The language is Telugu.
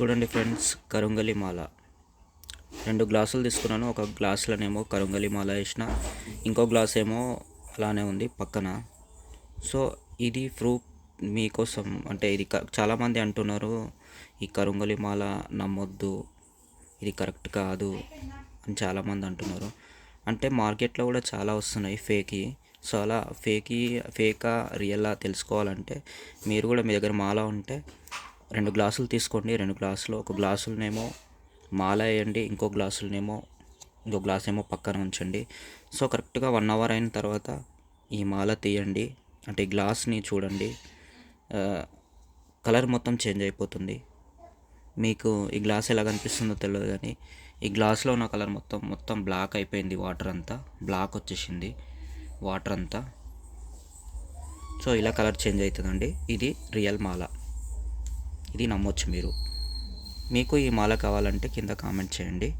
చూడండి ఫ్రెండ్స్ కరుంగలి మాల రెండు గ్లాసులు తీసుకున్నాను ఒక గ్లాసులోనేమో కరుంగలి మాల వేసిన ఇంకో గ్లాస్ ఏమో అలానే ఉంది పక్కన. సో ఇది ప్రూఫ్ మీకోసం అంటే ఇది క- చాలామంది అంటున్నారు ఈ కరుంగలి మాల నమ్మొద్దు ఇది కరెక్ట్ కాదు అని చాలామంది అంటున్నారు. అంటే మార్కెట్లో కూడా చాలా వస్తున్నాయి ఫేకి. సో అలా ఫేకి ఫేకా రియలా తెలుసుకోవాలంటే మీరు కూడా మీ దగ్గర మాల ఉంటే రెండు గ్లాసులు తీసుకోండి. రెండు గ్లాసులు ఒక గ్లాసులనేమో మాల వేయండి ఇంకో గ్లాసులనేమో ఇంకో గ్లాస్ ఏమో పక్కన ఉంచండి. సో కరెక్ట్గా వన్ అవర్ అయిన తర్వాత ఈ మాల తీయండి. అంటే ఈ గ్లాస్ని చూడండి. కలర్ మొత్తం చేంజ్ అయిపోతుంది. మీకు ఈ గ్లాస్ ఎలా కనిపిస్తుందో తెలియదు కానీ ఈ గ్లాస్లో ఉన్న కలర్ మొత్తం మొత్తం బ్లాక్ అయిపోయింది వాటర్ అంతా. బ్లాక్ వచ్చేసింది వాటర్ అంతా. సో ఇలా కలర్ చేంజ్ అవుతుందండి. ఇది రియల్ మాల. ఇది నమ్మొచ్చు మీరు. మీకు ఈ మాల కావాలంటే కింద కామెంట్ చేయండి.